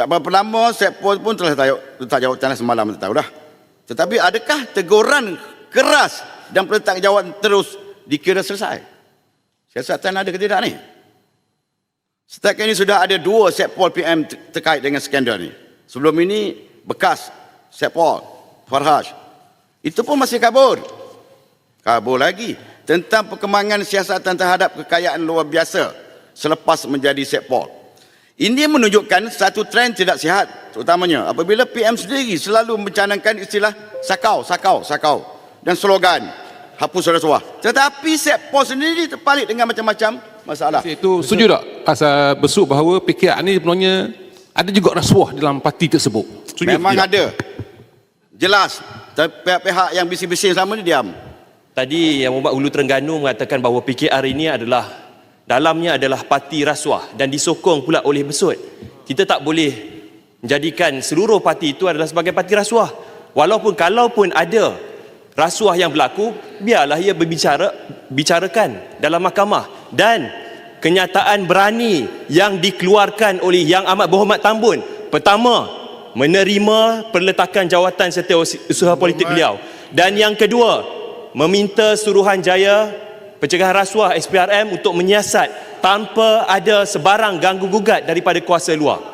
Tak berapa lama Setpol pun telah tahu, letak jawatan semalam kita tahu dah. Tetapi adakah teguran keras dan perletak jawatan terus dikira selesai? Siasatan ada ke tidak ni? Setakat ini sudah ada dua Setpol PM ter- terkait dengan skandal ni. Sebelum ini bekas Setpol Farhaj. Itu pun masih kabur. Kabur lagi tentang perkembangan siasatan terhadap kekayaan luar biasa selepas menjadi Setpol. Ini menunjukkan satu trend tidak sihat terutamanya apabila PM sendiri selalu mencanangkan istilah sakau, sakau, sakau dan slogan hapus rasuah. Tetapi Setpol sendiri terpalit dengan macam-macam masalah. Itu setuju tak asal besuk bahawa PKR ni sebenarnya ada juga rasuah dalam parti tersebut. Setuju Memang tidak? ada. Jelas. Tapi pihak-pihak yang bising-bising sama ni diam. Tadi Yang Mohd Ulu Terengganu mengatakan bahawa PKR ini adalah dalamnya adalah parti rasuah dan disokong pula oleh Besut. Kita tak boleh menjadikan seluruh parti itu adalah sebagai parti rasuah. Walaupun kalaupun ada rasuah yang berlaku, biarlah ia berbicara bicarakan dalam mahkamah dan kenyataan berani yang dikeluarkan oleh Yang Amat Berhormat Tambun. Pertama, menerima perletakan jawatan setiausaha politik beliau. Dan yang kedua, meminta Suruhanjaya Pencegahan Rasuah SPRM untuk menyiasat tanpa ada sebarang ganggu gugat daripada kuasa luar.